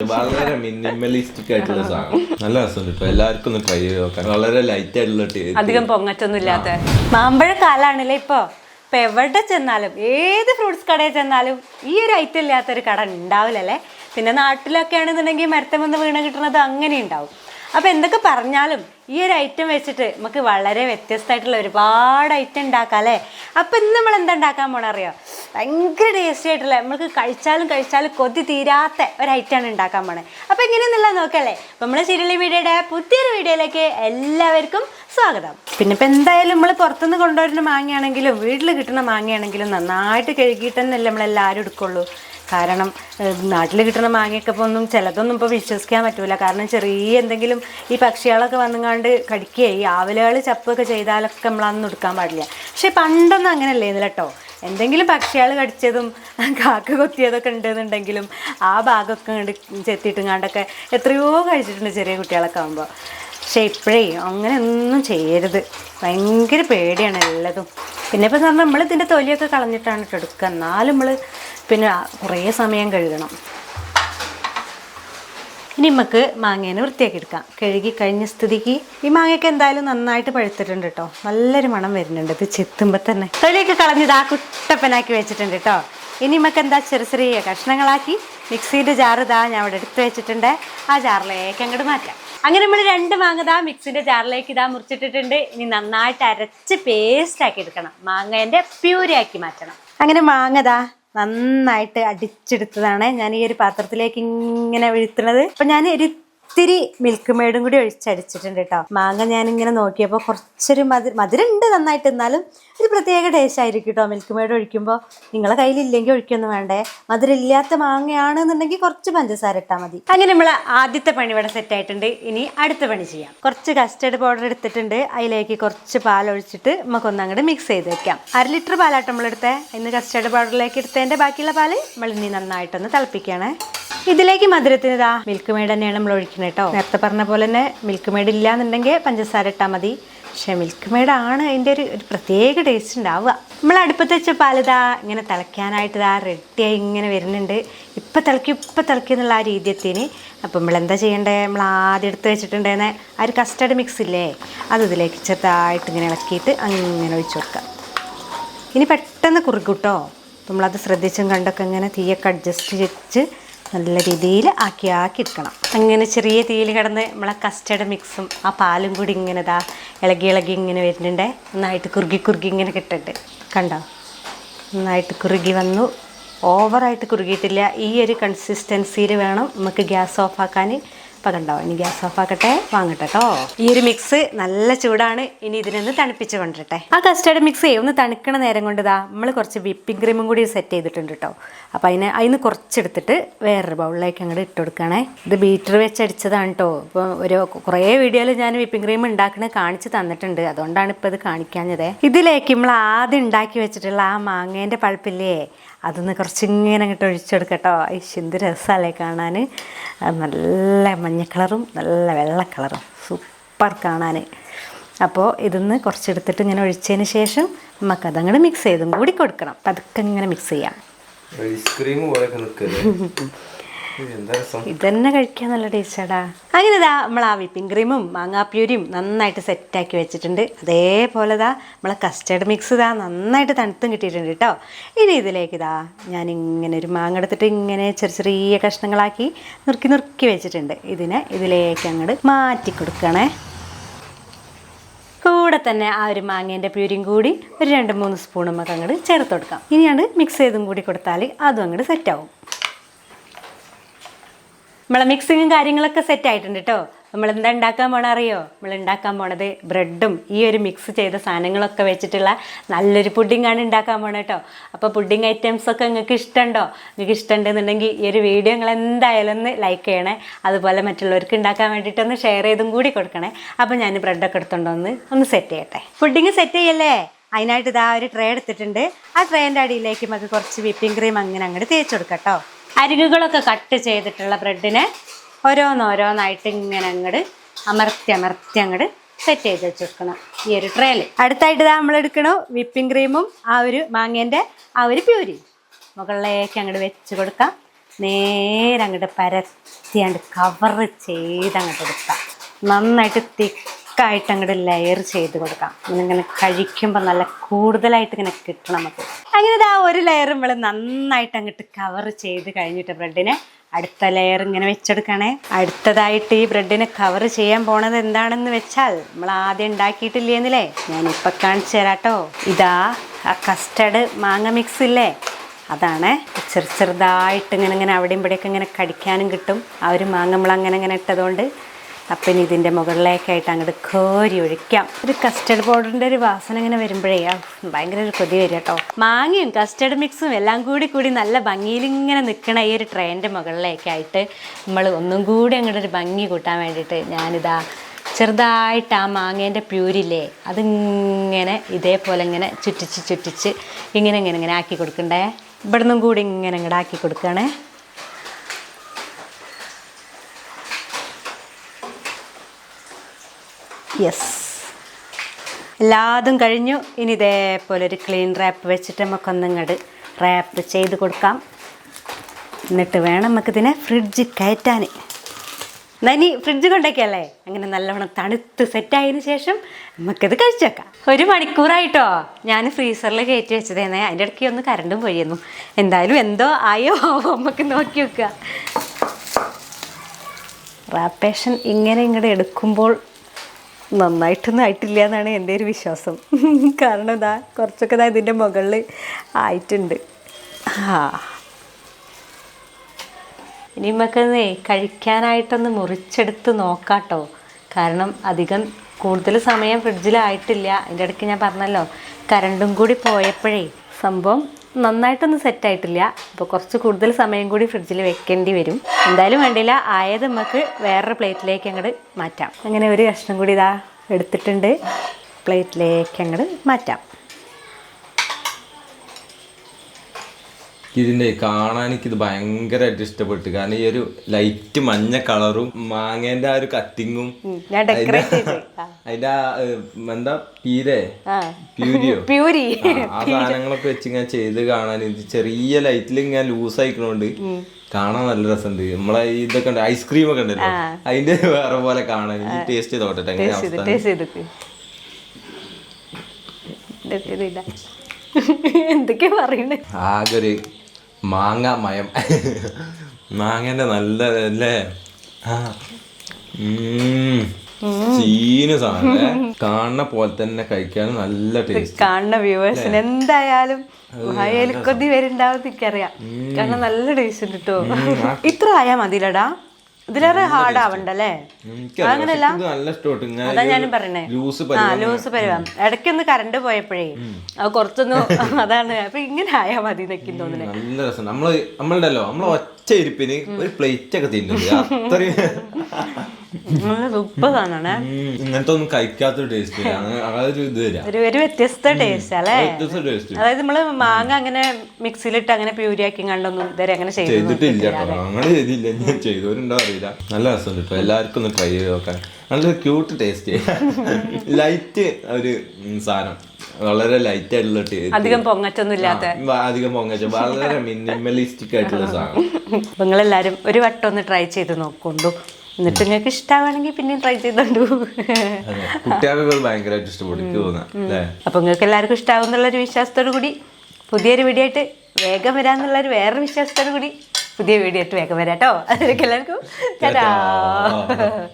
വളരെ മിനിമലിസ്റ്റിക് ആയിട്ടുള്ള സാധനം. നല്ല രസമുണ്ട് ഇപ്പൊ എല്ലാവർക്കും ഒന്ന് ട്രൈ ചെയ്ത് നോക്കാൻ. വളരെ ലൈറ്റ് ആയിട്ടുള്ള അധികം പൊങ്ങച്ചൊന്നും ഇല്ലാത്ത മാമ്പഴ കാലാണല്ലേ ഇപ്പൊ? ഇപ്പൊ എവിടെ ചെന്നാലും ഏത് ഫ്രൂട്ട്സ് കടയിൽ ചെന്നാലും ഈ ഒരു ഐറ്റം ഇല്ലാത്തൊരു കട ഉണ്ടാവില്ലല്ലേ? പിന്നെ നാട്ടിലൊക്കെ ആണെന്നുണ്ടെങ്കിൽ മരത്തമെന്ന് വീണ് കിട്ടുന്നത് അങ്ങനെ ഉണ്ടാവും അപ്പൊ എന്തൊക്കെ പറഞ്ഞാലും ഈ ഒരു ഐറ്റം വെച്ചിട്ട് നമുക്ക് വളരെ വ്യത്യസ്തമായിട്ടുള്ള ഒരുപാട് ഐറ്റം ഉണ്ടാക്കാം അല്ലേ? അപ്പോൾ ഇന്ന് നമ്മൾ എന്താ ഉണ്ടാക്കാൻ പോണ അറിയോ? ഭയങ്കര ടേസ്റ്റി ആയിട്ടുള്ള നമ്മൾക്ക് കഴിച്ചാലും കഴിച്ചാലും കൊതി തീരാത്ത ഒരു ഐറ്റമാണ് ഉണ്ടാക്കാൻ പോണേ. അപ്പോൾ എങ്ങനെയെന്നുള്ള നോക്കല്ലേ? നമ്മളെ ചിരളി മീഡിയയുടെ പുതിയൊരു വീഡിയോയിലേക്ക് എല്ലാവർക്കും സ്വാഗതം. പിന്നെ ഇപ്പം എന്തായാലും നമ്മൾ പുറത്തുനിന്ന് കൊണ്ടുവരുന്ന മാങ്ങയാണെങ്കിലും വീട്ടിൽ കിട്ടുന്ന മാങ്ങയാണെങ്കിലും നന്നായിട്ട് കഴുകിയിട്ട് തന്നെയല്ലേ നമ്മളെല്ലാവരും എടുക്കുള്ളൂ. കാരണം നാട്ടിൽ കിട്ടുന്ന മാങ്ങയൊക്കെ ഇപ്പോൾ ഒന്നും ചിലതൊന്നും ഇപ്പോൾ വിശ്വസിക്കാൻ പറ്റില്ല കാരണം ചെറിയ എന്തെങ്കിലും ഈ പക്ഷികളൊക്കെ വന്നുങ്ങാണ്ട് കടിക്കുക ഈ ആവലുകൾ ചപ്പൊക്കെ ചെയ്താലൊക്കെ നമ്മളതൊന്നും എടുക്കാൻ പാടില്ല. പക്ഷേ പണ്ടൊന്നും അങ്ങനെയല്ലേന്നില്ല കേട്ടോ എന്തെങ്കിലും പക്ഷികൾ കടിച്ചതും കാക്ക കൊത്തിയതൊക്കെ ഉണ്ടെന്നുണ്ടെങ്കിലും ആ ഭാഗമൊക്കെ ചെത്തിയിട്ടും ചെത്തിയിട്ടുങ്ങാണ്ടൊക്കെ എത്രയോ കഴിച്ചിട്ടുണ്ട് ചെറിയ കുട്ടികളൊക്കെ ആകുമ്പോൾ പക്ഷെ ഇപ്പോഴേ അങ്ങനെ ഒന്നും ചെയ്യരുത്. ഭയങ്കര പേടിയാണ് എല്ലാതും. പിന്നെ ഇപ്പം പറഞ്ഞാൽ നമ്മൾ ഇതിന്റെ തൊലിയൊക്കെ കളഞ്ഞിട്ടാണ് എടുക്കുക. എന്നാലും നമ്മൾ പിന്നെ കുറേ സമയം കഴുകണം. ഇനി നമുക്ക് മാങ്ങേനെ വൃത്തിയാക്കി എടുക്കാം. കഴുകി കഴിഞ്ഞ സ്ഥിതിക്ക് ഈ മാങ്ങയൊക്കെ എന്തായാലും നന്നായിട്ട് പഴുത്തിട്ടുണ്ട് കേട്ടോ. നല്ലൊരു മണം വരുന്നുണ്ട്. ഇത് ചെത്തുമ്പോൾ തന്നെ. തൊലിയൊക്കെ കളഞ്ഞത് ആ കുട്ടപ്പനാക്കി വെച്ചിട്ടുണ്ട് കേട്ടോ. ഇനി നമുക്ക് എന്താ ചെറിയ ചെറിയ കഷ്ണങ്ങളാക്കി മിക്സിയുടെ ജാറ് ഇതാ ഞാൻ അവിടെ എടുത്ത് വെച്ചിട്ടുണ്ട്. ആ ജാറിലേക്ക് അങ്ങോട്ട് മാറ്റാം. അങ്ങനെ നമ്മൾ രണ്ട് മാങ്ങ ദാ മിക്സിന്റെ ജാറിലേക്ക് ഇതാ മുറിച്ചിട്ടിട്ടുണ്ട്. ഇനി നന്നായിട്ട് അരച്ച് പേസ്റ്റ് ആക്കി എടുക്കണം. മാങ്ങേന്റെ പ്യൂരിയാക്കി മാറ്റണം. അങ്ങനെ മാങ്ങ ദാ നന്നായിട്ട് അടിച്ചെടുത്തതാണ്. ഞാൻ ഈ ഒരു പാത്രത്തിലേക്ക് ഇങ്ങനെ വീഴ്ത്തുന്നത് അപ്പൊ ഞാൻ ഒരു ഇത്തിരി മിൽക്ക് മേഡും കൂടി ഒഴിച്ചടിച്ചിട്ടുണ്ട് കേട്ടോ മാങ്ങ ഞാനിങ്ങനെ നോക്കിയപ്പോൾ കുറച്ചൊരു മധുര മധുരം ഉണ്ട് നന്നായിട്ട് എന്നാലും ഒരു പ്രത്യേക ടേസ്റ്റ് ആയിരിക്കും കേട്ടോ മിൽക്ക് മേഡ് ഒഴിക്കുമ്പോൾ നിങ്ങളെ കയ്യിലില്ലെങ്കിൽ ഒഴിക്കൊന്നും വേണ്ടേ. മധുരം മാങ്ങയാണ് എന്നുണ്ടെങ്കിൽ കുറച്ച് പഞ്ചസാര ഇട്ടാൽ മതി. അങ്ങനെ നമ്മൾ ആദ്യത്തെ പണി ഇവിടെ സെറ്റ് ആയിട്ടുണ്ട്. ഇനി അടുത്ത പണി ചെയ്യാം. കുറച്ച് കസ്റ്റർഡ് പൗഡർ എടുത്തിട്ടുണ്ട്. അതിലേക്ക് കുറച്ച് പാൽ ഒഴിച്ചിട്ട് നമുക്കൊന്ന് അങ്ങോട്ട് മിക്സ് ചെയ്ത് വെക്കാം. അര ലിറ്റർ പാലാട്ടം നമ്മളെടുത്തേ. ഇന്ന് കസ്റ്റർഡ് പൗഡറിലേക്ക് എടുത്തതിന്റെ ബാക്കിയുള്ള പാൽ നമ്മൾ ഇനി നന്നായിട്ടൊന്ന് തിളപ്പിക്കുകയാണേ. ഇതിലേക്ക് മധുരത്തിന് ഇതാ മിൽക്ക് മെയ്ഡ് തന്നെയാണ് നമ്മൾ ഒഴിക്കുന്നത് കേട്ടോ നേരത്തെ പറഞ്ഞ പോലെ തന്നെ മിൽക്ക് മെയ്ഡ് ഇല്ല എന്നുണ്ടെങ്കിൽ പഞ്ചസാര ഇട്ടാൽ മതി. പക്ഷേ മിൽക്ക് മെയ്ഡ് ആണ് അതിന്റെ ഒരു ഒരു പ്രത്യേക ടേസ്റ്റ് ഉണ്ടാവുക. നമ്മൾ അടുപ്പത്ത് വെച്ച പാലിതാ ഇങ്ങനെ തിളയ്ക്കാനായിട്ട് ഇതാ റെഡിയായി ഇങ്ങനെ വരുന്നുണ്ട്. ഇപ്പം തിളക്കി ഇപ്പം തിളക്കി എന്നുള്ള ആ രീതി എത്തിന് അപ്പം നമ്മൾ എന്താ ചെയ്യേണ്ടത് നമ്മൾ ആദ്യം എടുത്ത് വെച്ചിട്ടുണ്ടെന്ന് ആ ഒരു കസ്റ്റർഡ് മിക്സ് ഇല്ലേ? അത് ഇതിലേക്ക് ചെറുതായിട്ട് ഇങ്ങനെ ഇളക്കിയിട്ട് അങ്ങനെ ഒഴിച്ചു കൊടുക്കുക. ഇനി പെട്ടെന്ന് കുറുക്കൂട്ടോ നമ്മളത് ശ്രദ്ധിച്ചും കണ്ടൊക്കെ ഇങ്ങനെ തീയൊക്കെ അഡ്ജസ്റ്റ് വെച്ച് നല്ല രീതിയിൽ ആക്കി ആക്കി എടുക്കണം. അങ്ങനെ ചെറിയ തീയിൽ കിടന്ന് നമ്മളെ കസ്റ്റഡ് മിക്സും ആ പാലും കൂടി ഇങ്ങനെ ഇതാ ഇളകി ഇളകി ഇങ്ങനെ വരുന്നുണ്ട്. നന്നായിട്ട് കുറുകി കുറുകി ഇങ്ങനെ കിട്ടുന്നുണ്ട് കണ്ടോ? നന്നായിട്ട് കുറുകി വന്നു. ഓവറായിട്ട് കുറുകിയിട്ടില്ല. ഈ ഒരു കൺസിസ്റ്റൻസിയിൽ വേണം നമുക്ക് ഗ്യാസ് ഓഫാക്കാൻ ഇപ്പം കണ്ടോ ഇനി ഗ്യാസ് ഓഫ് ആക്കട്ടെ. വാങ്ങട്ടെ കേട്ടോ. ഈ ഒരു മിക്സ് നല്ല ചൂടാണ്. ഇനി ഇതിനൊന്ന് തണുപ്പിച്ച് കൊണ്ടിട്ടെ ആ കസ്റ്റേർഡ് മിക്സ് ഒന്ന് തണുക്കണ നേരം കൊണ്ട് ഇതാ നമ്മൾ കുറച്ച് വിപ്പിംഗ് ക്രീമും കൂടി സെറ്റ് ചെയ്തിട്ടുണ്ട് കേട്ടോ അപ്പോൾ അതിന് അതിന് കുറച്ചെടുത്തിട്ട് വേറൊരു ബൗളിലേക്ക് അങ്ങോട്ട് ഇട്ട് കൊടുക്കണേ. ഇത് ബീറ്റർ വെച്ച് അടിച്ചതാണ് കേട്ടോ ഇപ്പോൾ ഒരു കുറേ വീഡിയോയിൽ ഞാൻ വിപ്പിംഗ് ക്രീം ഉണ്ടാക്കുന്നത് കാണിച്ച് തന്നിട്ടുണ്ട്. അതുകൊണ്ടാണ് ഇപ്പോൾ ഇത് കാണിക്കാഞ്ഞത്. ഇതിലേക്ക് നമ്മൾ ആദ്യം ഉണ്ടാക്കി വെച്ചിട്ടുള്ള ആ മാങ്ങേന്റെ പൾപ്പില്ലേ അതൊന്ന് കുറച്ച് ഇങ്ങനെ അങ്ങോട്ട് ഒഴിച്ചെടുക്കട്ടോ. ഐശ് എന്ത് രസമല്ലേ കാണാൻ നല്ല മഞ്ഞ കളറും നല്ല വെള്ള കളറും. സൂപ്പർ കാണാൻ അപ്പോൾ ഇതൊന്ന് കുറച്ചെടുത്തിട്ട് ഇങ്ങനെ ഒഴിച്ചതിന് ശേഷം നമുക്ക് നമുക്കതങ്ങോട്ട് മിക്സ് ചെയ്തും കൂടി കൊടുക്കണം. പതുക്കെ ഇങ്ങനെ മിക്സ് ചെയ്യാം. ഐസ്ക്രീം പോലെ ഇതന്നെ കഴിക്കാൻ നല്ല ടേസ്റ്റാടാ. അങ്ങനെ ഇതാ നമ്മൾ ആ വിപ്പിംഗ് ക്രീമും മാങ്ങാപ്യൂരിയും നന്നായിട്ട് സെറ്റാക്കി വെച്ചിട്ടുണ്ട്. അതേപോലെ ഇതാ നമ്മളെ കസ്റ്റർഡ് മിക്സ് ഇതാ നന്നായിട്ട് തണുത്തും കിട്ടിയിട്ടുണ്ട് കേട്ടോ ഇനി ഇതിലേക്ക് ഇതാ ഞാൻ ഇങ്ങനെ ഒരു മാങ്ങ എടുത്തിട്ട് ഇങ്ങനെ ചെറിയ ചെറിയ കഷ്ണങ്ങളാക്കി നുറുക്കി നുറുക്കി വെച്ചിട്ടുണ്ട്. ഇതിനെ ഇതിലേക്ക് അങ്ങോട്ട് മാറ്റി കൊടുക്കണേ. കൂടെ തന്നെ ആ ഒരു മാങ്ങേന്റെ പ്യൂരിയും കൂടി ഒരു രണ്ട് മൂന്ന് സ്പൂണും നമുക്ക് അങ്ങോട്ട് ചേർത്ത് കൊടുക്കാം. ഇനിയാണ് മിക്സ് ചെയ്തും കൂടി കൊടുത്താൽ അതും അങ്ങോട്ട് സെറ്റാവും. നമ്മളെ മിക്സിങ്ങും കാര്യങ്ങളൊക്കെ സെറ്റ് ആയിട്ടുണ്ട് കേട്ടോ നമ്മൾ എന്താ ഉണ്ടാക്കാൻ പോണ അറിയോ? നമ്മൾ ഉണ്ടാക്കാൻ പോണത് ബ്രെഡും ഈ ഒരു മിക്സ് ചെയ്ത സാധനങ്ങളൊക്കെ വെച്ചിട്ടുള്ള നല്ലൊരു പുഡിങ്ങാണ് ഉണ്ടാക്കാൻ പോണത് കേട്ടോ അപ്പോൾ പുഡിങ് ഐറ്റംസ് ഒക്കെ നിങ്ങൾക്ക് ഇഷ്ടമുണ്ടോ നിങ്ങൾക്ക് ഇഷ്ടമുണ്ടെന്നുണ്ടെങ്കിൽ ഈ ഒരു വീഡിയോ നിങ്ങൾ എന്തായാലും ഒന്ന് ലൈക്ക് ചെയ്യണേ. അതുപോലെ മറ്റുള്ളവർക്ക് ഉണ്ടാക്കാൻ വേണ്ടിയിട്ടൊന്ന് ഷെയർ ചെയ്തും കൂടി കൊടുക്കണേ. അപ്പോൾ ഞാൻ ബ്രെഡൊക്കെ എടുത്തോണ്ട് ഒന്ന് ഒന്ന് സെറ്റ് ചെയ്യട്ടെ. പുഡിങ് സെറ്റ് ചെയ്യല്ലേ? അതിനായിട്ട് ഇതാ ഒരു ട്രേ എടുത്തിട്ടുണ്ട്. ആ ട്രേന്റെ അടിയിലേക്ക് നമുക്ക് കുറച്ച് വിപ്പിംഗ് ക്രീം അങ്ങനെ അങ്ങോട്ട് തേച്ച് കൊടുക്കാം കേട്ടോ അരികുകളൊക്കെ കട്ട് ചെയ്തിട്ടുള്ള ബ്രെഡിനെ ഓരോന്നോരോന്നായിട്ട് ഇങ്ങനെ അങ്ങോട്ട് അമർത്തി അമർത്തി അങ്ങോട്ട് സെറ്റ് ചെയ്ത് വെച്ചെടുക്കണം ഈ ഒരു ട്രേയിൽ. അടുത്തായിട്ട് നമ്മൾ എടുക്കണു വിപ്പിംഗ് ക്രീമും ആ ഒരു മാങ്ങേന്റെ ആ ഒരു പ്യൂരി. മുകളിലേക്ക് അങ്ങോട്ട് വെച്ച് കൊടുക്കാം. നേരെ അങ്ങോട്ട് പരത്തി അങ്ങോട്ട് കവർ ചെയ്ത് അങ്ങോട്ട് എടുക്കാം. നന്നായിട്ട് തിക്കായിട്ട് അങ്ങോട്ട് ലെയർ ചെയ്ത് കൊടുക്കാം. ഇങ്ങനെ കഴിക്കുമ്പോൾ നല്ല കൂടുതലായിട്ട് ഇങ്ങനെ കിട്ടണം നമുക്ക്. അങ്ങനെ ഇതാ ഒരു ലെയർ നമ്മൾ നന്നായിട്ട് അങ്ങോട്ട് കവർ ചെയ്ത് കഴിഞ്ഞിട്ട് ബ്രെഡിനെ അടുത്ത ലെയർ ഇങ്ങനെ വെച്ചെടുക്കണേ. അടുത്തതായിട്ട് ഈ ബ്രെഡിനെ കവർ ചെയ്യാൻ പോണത് എന്താണെന്ന് വെച്ചാൽ നമ്മൾ ആദ്യം ഉണ്ടാക്കിയിട്ടില്ലേന്നില്ലേ? ഞാനിപ്പോൾ കാണിച്ചു തരാട്ടോ. ഇതാ ആ കസ്റ്റഡ് മാങ്ങ മിക്സ് ഇല്ലേ? അതാണ്. ചെറു ചെറുതായിട്ട് ഇങ്ങനെ ഇങ്ങനെ അവിടെയും ഇവിടെയൊക്കെ ഇങ്ങനെ കടിക്കാനും കിട്ടും. ആ ഒരു മാങ്ങ നമ്മൾ അങ്ങനെ ഇങ്ങനെ ഇട്ടതുകൊണ്ട് അപ്പം ഇനി ഇതിന്റെ മുകളിലേക്കായിട്ട് അങ്ങോട്ട് കോരി ഒഴിക്കാം. ഒരു കസ്റ്റർഡ് പൗഡറിന്റെ ഒരു വാസന ഇങ്ങനെ വരുമ്പോഴേ ഭയങ്കര ഒരു കൊതി വരും കേട്ടോ. മാങ്ങയും കസ്റ്റർഡ് മിക്സും എല്ലാം കൂടി കൂടി നല്ല ഭംഗിയിൽ ഇങ്ങനെ നിൽക്കണ ഈ ഒരു ട്രെയിനിന്റെ മുകളിലേക്കായിട്ട് നമ്മൾ ഒന്നും കൂടി അങ്ങോട്ട് ഒരു ഭംഗി കൂട്ടാൻ വേണ്ടിയിട്ട് ഞാനിതാ ചെറുതായിട്ട് ആ മാങ്ങേന്റെ പ്യൂരില്ലേ അതിങ്ങനെ ഇതേപോലെ ഇങ്ങനെ ചുറ്റിച്ച് ചുറ്റിച്ച് ഇങ്ങനെ ഇങ്ങനെ ഇങ്ങനെ ആക്കി കൊടുക്കണ്ടേ? ഇവിടുന്നും കൂടി ഇങ്ങനെ ഇങ്ങോട്ട് ആക്കി കൊടുക്കണേ. യെസ് എല്ലാതും കഴിഞ്ഞു. ഇനി ഇതേപോലെ ഒരു ക്ലീൻ റാപ്പ് വെച്ചിട്ട് നമുക്കൊന്നിങ്ങോട്ട് റാപ്പ് ചെയ്ത് കൊടുക്കാം. എന്നിട്ട് വേണം നമുക്കിതിനെ ഫ്രിഡ്ജ് കയറ്റാൻ നനി ഫ്രിഡ്ജ് കൊണ്ടേക്കല്ലേ? അങ്ങനെ നല്ലവണ്ണം തണുത്ത് സെറ്റായതിനു ശേഷം നമുക്കിത് കഴിച്ചേക്കാം ഒരു മണിക്കൂറായിട്ടോ? ഞാൻ ഫ്രീസറിൽ കയറ്റി വെച്ചതേന്നേ അതിന്റെ ഇടയ്ക്ക് ഒന്ന് കരണ്ടും പോയിരുന്നു. എന്തായാലും എന്തോ ആയോ നമുക്ക് നോക്കി വെക്കുക റാപ്പേഷൻ ഇങ്ങനെ ഇങ്ങോട്ട് എടുക്കുമ്പോൾ നന്നായിട്ടൊന്നും ആയിട്ടില്ല എന്നാണ് എന്റെ ഒരു വിശ്വാസം. കാരണം ഇതാ കുറച്ചൊക്കെ ഇതാ ഇതിന്റെ മുകളിൽ ആയിട്ടുണ്ട്. ആ ഇനി നമുക്കൊന്ന് കഴിക്കാനായിട്ടൊന്ന് മുറിച്ചെടുത്ത് നോക്കാട്ടോ. കാരണം അധികം കൂടുതൽ സമയം ഫ്രിഡ്ജിലായിട്ടില്ല. അതിന്റെ ഇടയ്ക്ക് ഞാൻ പറഞ്ഞല്ലോ കരണ്ടും കൂടി പോയപ്പോഴേ സംഭവം നന്നായിട്ടൊന്നും സെറ്റായിട്ടില്ല അപ്പോൾ കുറച്ച് കൂടുതൽ സമയം കൂടി ഫ്രിഡ്ജിൽ വെക്കേണ്ടി വരും. എന്തായാലും വേണ്ടില്ല ആയത് നമുക്ക് വേറൊരു പ്ലേറ്റിലേക്ക് അങ്ങോട്ട് മാറ്റാം. അങ്ങനെ ഒരു കഷ്ണം കൂടി ഇതാ എടുത്തിട്ടുണ്ട്. പ്ലേറ്റിലേക്ക് അങ്ങോട്ട് മാറ്റാം. ഇതിന്റെ കാണാൻ എനിക്കിത് ഭയങ്കരമായിട്ട് ഇഷ്ടപ്പെട്ടു. കാരണം ഈ ഒരു ലൈറ്റ് മഞ്ഞ കളറും മാങ്ങേന്റെ ആ ഒരു കട്ടിങ്ങും അതിന്റെ എന്താ പീരെ? പ്യൂരിയോ? പ്യൂരി. ആ, സാധനങ്ങളൊക്കെ വെച്ച് ഇങ്ങനെ ചെയ്ത് കാണാൻ ഇത് ചെറിയ ലൈറ്റിൽ ഇങ്ങനെ ലൂസ് ആയിക്കണോണ്ട് കാണാൻ നല്ല രസമുണ്ട്. നമ്മളെ ഇതൊക്കെ ഉണ്ട് ഐസ്ക്രീം ഒക്കെ ഉണ്ടല്ലോ. അതിന്റെ വേറെ പോലെ കാണാൻ. ടേസ്റ്റ് എങ്ങനെ ചെയ്ത് അവസ്ഥ ചെയ്തിട്ട്. എന്തൊക്കെയാ പറയുന്നത് ആകെ ഒരു മാങ്ങ മയം മാങ്ങന്റെ നല്ല അല്ലേ. ചീന് സാധനം കാണുന്ന പോലെ തന്നെ കഴിക്കാൻ നല്ല ടേസ്റ്റ് കാണുന്ന വ്യൂവേഴ്സിന് എന്തായാലും കൊതി വരുന്നുണ്ടാവും എനിക്കറിയാം. കാരണം നല്ല ടേസ്റ്റ് ഉണ്ട് കേട്ടോ ഇത്ര ആയാ മതിലടാ ഇതിലേറെ ഹാർഡ് ആവണ്ടല്ലേ? അങ്ങനെയല്ല. അതാ ഞാനും പറയണേ ആ ലൂസ് പരിവാം ഇടയ്ക്കൊന്ന് കറണ്ട് പോയപ്പോഴേ അത് കുറച്ചൊന്ന് അതാണ്. അപ്പൊ ഇങ്ങനെ ആയാ മതി എന്നൊക്കെ തോന്നുന്നു. നല്ല രസം. നമ്മൾ നമ്മളുണ്ടല്ലോ നമ്മളെ ഒറ്റ ഇരിപ്പിന് ഒരു പ്ലേറ്റ് ഒക്കെ തിന്നുന്നത്. അത്രയും നല്ല സൂപ്പർ സാധനമാണ് ഇങ്ങനത്തെ ഒന്നും കഴിക്കാത്തൊരു ടേസ്റ്റ് അതൊരു ഇത് ഒരു ഒരു വ്യത്യസ്ത ടേസ്റ്റ് അല്ലേ? അതായത് നമ്മൾ മാങ്ങ അങ്ങനെ മിക്സിയിലിട്ട് അങ്ങനെ പ്യൂരിയാക്കി കണ്ടൊന്നും ഇതുവരെ അങ്ങനെ ചെയ്തു ചെയ്തിട്ടില്ല അങ്ങനെ ചെയ്തില്ല. ഞാൻ ചെയ്തവരുണ്ടോ അറിയില്ല. നല്ല രസമുണ്ട് ഇപ്പൊ എല്ലാവർക്കും ഒന്ന് ട്രൈ ചെയ്ത് നോക്കാൻ. നല്ല ക്യൂട്ട് ടേസ്റ്റ് ലൈറ്റ് ഒരു സാധനം. വളരെ ലൈറ്റ് ആയിട്ടുള്ള ടേസ്റ്റ് അധികം പൊങ്ങച്ചൊന്നും ഇല്ലാത്ത. അധികം പൊങ്ങച്ച. വളരെ മിനിമലിസ്റ്റിക് ആയിട്ടുള്ള സാധനം. നിങ്ങൾ നിങ്ങളെല്ലാരും ഒരു വട്ടം ഒന്ന് ട്രൈ ചെയ്ത് നോക്കൊണ്ടു. എന്നിട്ട് നിങ്ങൾക്ക് ഇഷ്ടമാണെങ്കിൽ പിന്നെയും ട്രൈ ചെയ്തോണ്ടു. ഭയങ്കരമായിട്ട് ഇഷ്ടപ്പെടും അപ്പൊ നിങ്ങൾക്ക് എല്ലാവർക്കും ഇഷ്ടാവും എന്നുള്ളൊരു വിശ്വാസത്തോടു കൂടി പുതിയൊരു വീഡിയോ ആയിട്ട് വേഗം വരാന്നുള്ളൊരു വേറെ വിശ്വാസത്തോടു കൂടി പുതിയ വീഡിയോ ആയിട്ട് വേഗം വരാട്ടോ. അതിലേക്ക് എല്ലാവർക്കും.